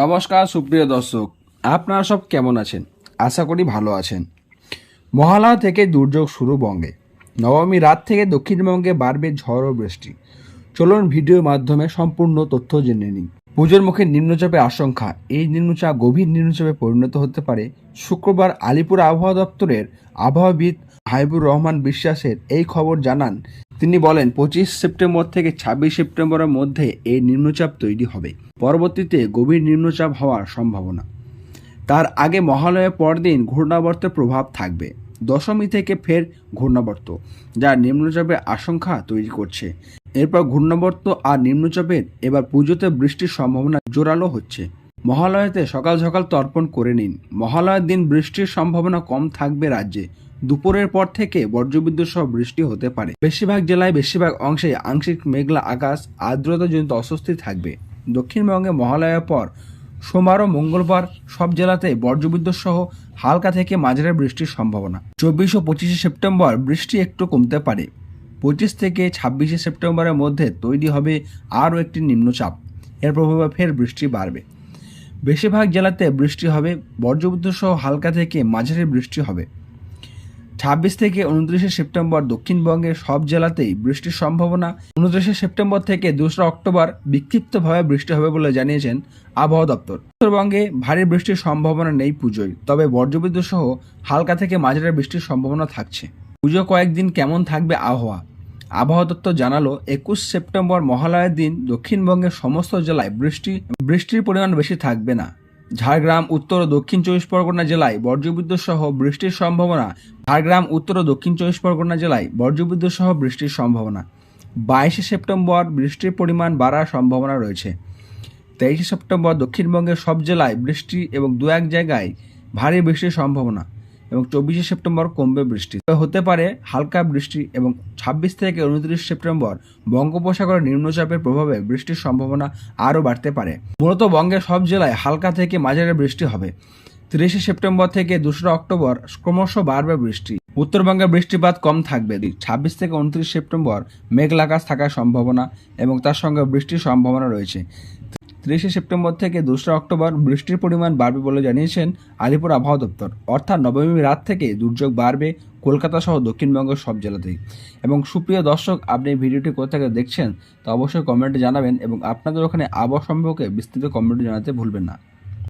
নমস্কার, সুপ্রিয় দর্শক। আপনারা সব কেমন আছেন? আশা করি ভালো আছেন। মহালয়া থেকে দুর্যোগ শুরু বঙ্গে। নবমী রাত থেকে দক্ষিণবঙ্গে বাড়বে ঝড় ও বৃষ্টি। চলুন ভিডিওর মাধ্যমে সম্পূর্ণ তথ্য জেনে নিন পুজোর মুখে নিম্নচাপের আশঙ্কা। এই নিম্নচাপ গভীর নিম্নচাপে পরিণত হতে পারে শুক্রবার আলিপুর আবহাওয়া দপ্তরের আবহাওয়াবিদ হাইবুর রহমান বিশ্বাসের এই খবর জানান তিনি বলেন, পঁচিশ সেপ্টেম্বর থেকে ছাব্বিশ সেপ্টেম্বরের মধ্যে এই নিম্নচাপ তৈরি হবে। পরবর্তীতে গভীর নিম্নচাপ হওয়ার সম্ভাবনা। তার আগে মহালয়ের পরদিন ঘূর্ণাবর্তের প্রভাব থাকবে। দশমী থেকে ফের ঘূর্ণাবর্ত, যা নিম্নচাপের আশঙ্কা তৈরি করছে। এরপর ঘূর্ণাবর্ত আর নিম্নচাপের এবার পুজোতে বৃষ্টির সম্ভাবনা জোরালো হচ্ছে। মহালয়াতে সকাল সকাল তর্পণ করে নিন। মহালয়ার দিন বৃষ্টির সম্ভাবনা কম থাকবে রাজ্যে। দুপুরের পর থেকে বজ্রবিদ্যুৎ সহ বৃষ্টি হতে পারে। বেশিরভাগ জেলায় বেশিরভাগ অংশে আংশিক মেঘলা আকাশ আর্দ্রতাজনিত অস্বস্তি থাকবে। দক্ষিণবঙ্গে মহালয়ার পর সোমবার ও মঙ্গলবার সব জেলাতে বজ্রবিদ্যুৎ সহ হালকা থেকে মাঝারি বৃষ্টির সম্ভাবনা। চব্বিশ ও পঁচিশে সেপ্টেম্বর বৃষ্টি একটু কমতে পারে। পঁচিশ থেকে ছাব্বিশে সেপ্টেম্বরের মধ্যে তৈরি হবে আরও একটি নিম্নচাপ। এর প্রভাবে ফের বৃষ্টি বাড়বে। বেশিরভাগ জেলাতে বৃষ্টি হবে, বজ্রবিদ্যুৎ সহ হালকা থেকে মাঝারি বৃষ্টি হবে। ছাব্বিশ থেকে উনত্রিশে সেপ্টেম্বর দক্ষিণবঙ্গের সব জেলাতেই বৃষ্টির সম্ভাবনা। উনত্রিশে সেপ্টেম্বর থেকে দোসরা অক্টোবর বিক্ষিপ্তভাবে বৃষ্টি হবে বলে জানিয়েছেন আবহাওয়া দপ্তর। উত্তরবঙ্গে ভারী বৃষ্টির সম্ভাবনা নেই পুজোয়, তবে বজ্রবিদ্যুৎ সহ হালকা থেকে মাঝারি বৃষ্টির সম্ভাবনা থাকছে। পুজো কয়েকদিন কেমন থাকবে আবহাওয়া? আবহাওয়া দপ্তর জানালো, একুশ সেপ্টেম্বর মহালয়ের দিন দক্ষিণবঙ্গের সমস্ত জেলায় বৃষ্টি, বৃষ্টির পরিমাণ বেশি থাকবে না। ঝাড়গ্রাম, উত্তর ও দক্ষিণ চব্বিশ পরগনা জেলায় বজ্রবিদ্যুৎ সহ বৃষ্টির সম্ভাবনা ঝাড়গ্রাম, উত্তর ও দক্ষিণ চব্বিশ পরগনা জেলায় বজ্রবিদ্যুৎ সহ বৃষ্টির সম্ভাবনা। বাইশে সেপ্টেম্বর বৃষ্টির পরিমাণ বাড়ার সম্ভাবনা রয়েছে। তেইশে সেপ্টেম্বর দক্ষিণবঙ্গের সব জেলায় বৃষ্টি এবং দু এক জায়গায় ভারী বৃষ্টির সম্ভাবনা এবং চব্বিশে সেপ্টেম্বর কমবে বৃষ্টি। তবে হতে পারে হালকা বৃষ্টি এবং ছাব্বিশ থেকে উনত্রিশ সেপ্টেম্বর বঙ্গোপসাগরের নিম্নচাপের প্রভাবে বৃষ্টির সম্ভাবনা আরও বাড়তে পারে। মূলত বঙ্গের সব জেলায় হালকা থেকে মাঝারি বৃষ্টি হবে। তিরিশে সেপ্টেম্বর থেকে দোসরা অক্টোবর ক্রমশ বাড়বে বৃষ্টি। উত্তরবঙ্গে বৃষ্টিপাত কম থাকবে। ছাব্বিশ থেকে উনত্রিশ সেপ্টেম্বর মেঘলা আকাশ থাকার সম্ভাবনা এবং তার সঙ্গে বৃষ্টির সম্ভাবনা রয়েছে। তিরিশে সেপ্টেম্বর থেকে দোসরা অক্টোবর বৃষ্টির পরিমাণ বাড়বে বলে জানিয়েছেন আলিপুর আবহাওয়া দপ্তর। অর্থাৎ নবমী রাত থেকে দুর্যোগ বাড়বে কলকাতা সহ দক্ষিণবঙ্গের সব জেলাতেই। এবং সুপ্রিয় দর্শক, আপনি ভিডিওটি কোথা থেকে দেখছেন তা অবশ্যই কমেন্টে জানাবেন এবং আপনাদের ওখানে আবহাওয়া সম্পর্কে বিস্তৃত কমেন্টে জানাতে ভুলবেন না।